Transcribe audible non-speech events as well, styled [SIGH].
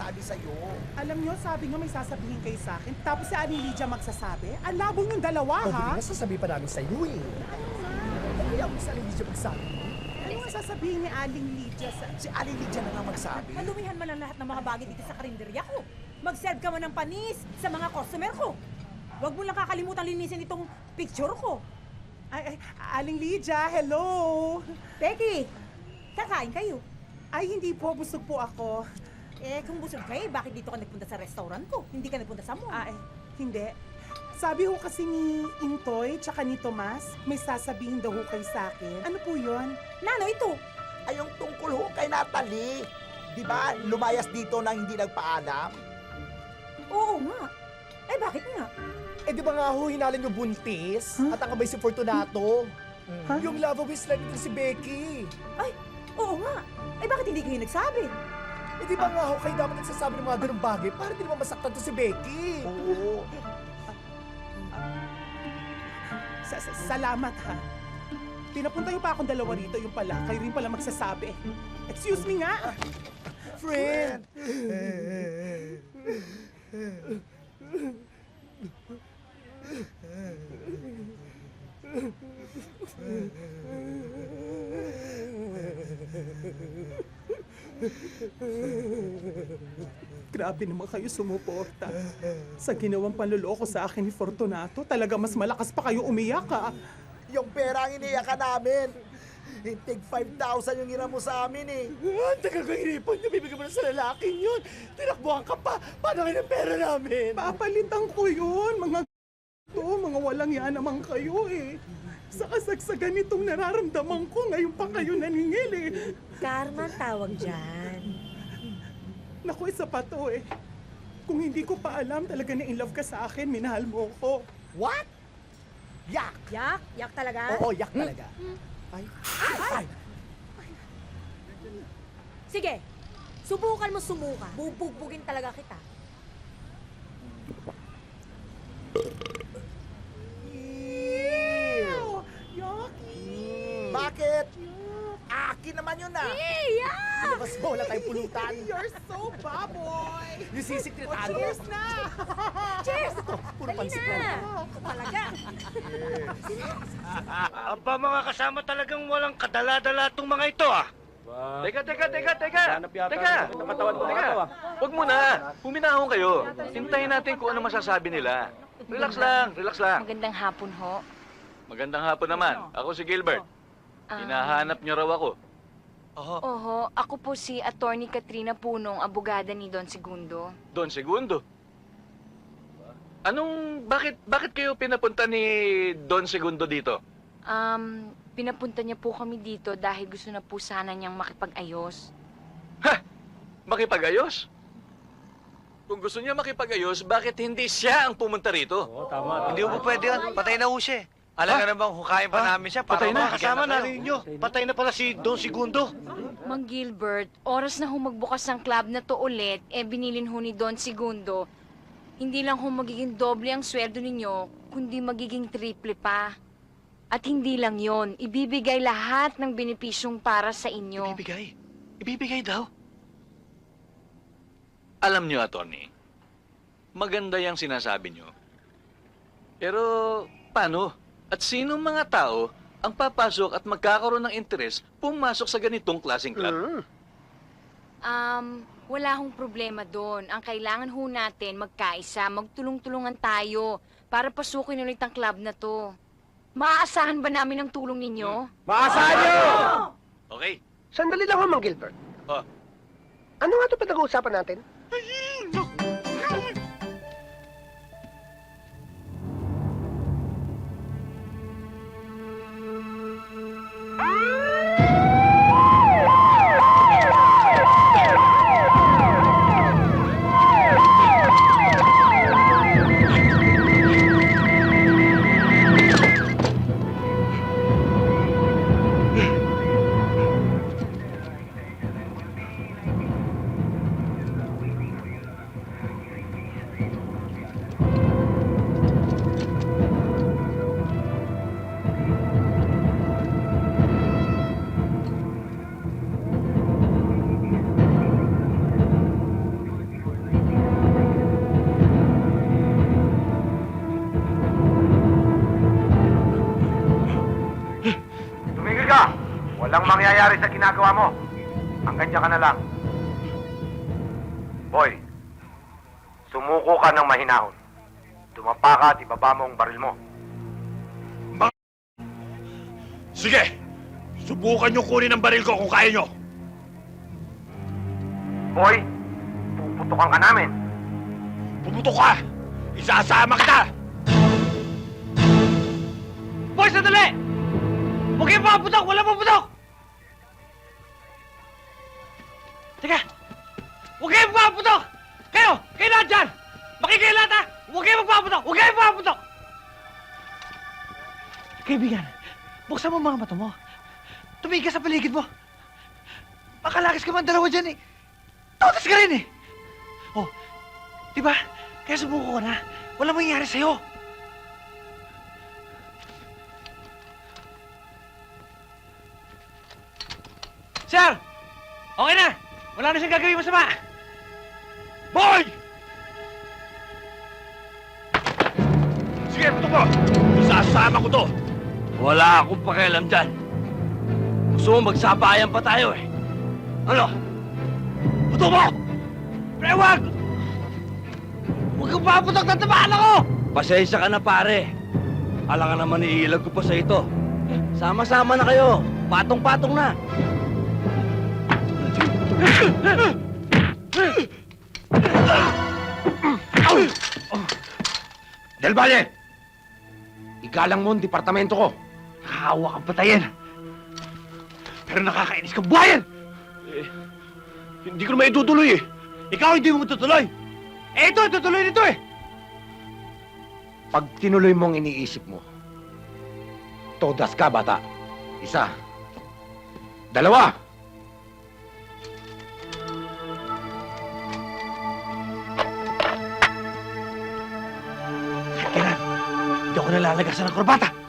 magsasabi sa'yo. Alam nyo, sabi nyo may sasabihin kayo sa akin. Tapos si Ani Lydia magsasabi. Ang labo yung dalawa, Ang ha? hindi nga sasabihin pa namin sa'yo eh. Ano yung isa lang hindi magsabi? Ano ang sasabihin ni Aling Lydia sa... Si Ali Lydia na nga magsabi. Halumihan mo lang lahat ng mga bagay dito sa karinderya ko. Mag-serve ka man ng panis sa mga customer ko. Huwag mo lang kakalimutan linisin itong picture ko. Ay, ay, Aling Lydia, hello! Becky, kakain kayo. Ay, hindi po. Busog po ako. Eh, kung busog kayo, bakit dito ka nagpunta sa restaurant ko? Hindi ka nagpunta sa mall. Ay, hindi. Sabi ho kasi ni Intoy tsaka ni Tomas, may sasabihin daw ho kayo sa akin. Ano po yun? Nano, ito. Ay, yung tungkol ho kay Natalie. Di ba, lumayas dito nang hindi nagpaalam? Oo nga. Eh, bakit nga? Eh di ba nga ho, hinalan yung buntis? At ang kamay si Fortunato? Huh? Yung love of his life si Becky. Ay, oo nga. Eh, bakit hindi kayo nagsabi? Eh di ba nga ho, kayo dapat nagsasabi ng mga ganung bagay para di naman masaktan to si Becky. Oo. Sa sa- salamat ha. Pinapunta yung pa akong dalawa rito, yung pala. Kayo rin pala magsasabi. Excuse me nga. Friend! [LAUGHS] Grabe naman kayo sumuporta. Sa ginawang panluloko sa akin ni Fortunato, talaga mas malakas pa kayo umiyak ha. Yung pera ang iniyakan namin. Tig 5,000 yung hiram mo sa amin eh. Ah, Ang tagal ko iniipon niyo, bibigyan mo na sa lalaking yun. Tinakbuhan ka pa. Paano kayo ng pera namin? Papalitan ko yun, mga to, mga walang yan naman kayo eh. Sa kasagsagan nitong nararamdaman ko, ngayon pa kayo naningil eh. Karma tawag dyan. Naku, isa pa to eh. Kung hindi ko pa alam, talaga na in love ka sa akin, minahal mo ko. What? Yak! Yak? Yak talaga? Oo, yak talaga. Ay. Ay! Sige, subukan mo sumuka. Bubugbugin talaga kita. Bakit? Akin naman yun ah. Ano ba wala tayong pulutan? [LAUGHS] You're so baboy! Yung sisik O, trinado. cheers na! [LAUGHS] Cheers! Puro Dali pansit na! lang. Talaga. [LAUGHS] Aba mga kasama talagang walang kadala-dala tong mga ito ah. Teka, teka, teka, teka. Teka. Teka. Huwag muna. Huminahon kayo. Hintayin natin kung ano masasabi nila. Relax lang, relax lang. Magandang hapon ho. Magandang hapon naman. Ako si Gilbert. Ah, Hinahanap niyo raw ako. Oho. Oho, ako po si Attorney Katrina Punong, abogada ni Don Segundo. Don Segundo. Anong, bakit, bakit kayo pinapunta ni Don Segundo dito? Um, pinapunta niya po kami dito dahil gusto na po sana niyang makipag-ayos. Makipag-ayos? Kung gusto niya makipag-ayos, bakit hindi siya ang pumunta rito? Hindi mo pwede yan. Patay na ho siya eh. Alam nga namang hukayin pa Ha? namin siya para Patay na? Kasama na na nyo. Patay na pala si Don Segundo. Mang Gilbert, oras na ho magbukas ng club na to ulit, eh binilin ho ni Don Segundo. Hindi lang ho magiging doble ang sweldo ninyo, kundi magiging triple pa. At hindi lang yon, ibibigay lahat ng benepisyong para sa inyo. Ibibigay. Ibibigay daw. Alam niyo, attorney, maganda yung sinasabi niyo. Pero, paano? At sino mga tao ang papasok at magkakaroon ng interes pumasok sa ganitong klaseng club? Um, wala hong problema doon. Ang kailangan ho natin magkaisa, magtulong-tulungan tayo para pasukin ulit ang club na to. Maaasahan ba namin ang tulong ninyo? Maasahan nyo! Okay. Sandali lang ho, Mang Gilbert. Oh. Ano nga ito pinag-uusapan natin? Ah! Mangyayari sa ginagawa mo, hanggang dyan ka na lang. Boy, sumuko ka ng mahinahon. Dumapa ka at ibaba mo ang baril mo. Sige! Subukan niyo kunin ang baril ko kung kaya niyo. Boy, puputukan ka namin. Pumutok ka! Isasama kita! Boy, sandali! Huwag kayong paputok! Wala paputok! Teka! Huwag kayong paputok! Kayo! Kayo lahat dyan! Makikiyo lahat ha! Huwag kayong magpaputok! Huwag kayong paputok! Kaibigan, buksan mo mga mata mo. Tumingin ka sa paligid mo. Makalakas ka man dalawa dyan eh. Totas ka rin eh. Oh, di ba? Kaya sumuko ka na. Walang mangyayari sa'yo. Sir! Okay na! Wala na siyang gagawin masama! Boy! Sige, putok mo! Isasama ko to! Wala akong pakialam dyan. Gusto mo magsabayan pa tayo eh. Ano? Puto mo! Pre, wag! Huwag kang paputok na tamaan ako! Pasensya ka na pare. Alam ka naman iilag ko pa sa ito. Sama-sama na kayo. Patong-patong na. Del Valle! Igalang mo ang departamento ko. Nakahawa kang patayin. Pero nakakainis kang buhayan! Eh, Hindi ko naman itutuloy eh. Ikaw hindi mo matutuloy! Eh ito, tutuloy nito eh! Pag tinuloy mo ang iniisip mo, todas ka, bata. Isa. Dalawa. Hindi ako nalalagasan ng korbata!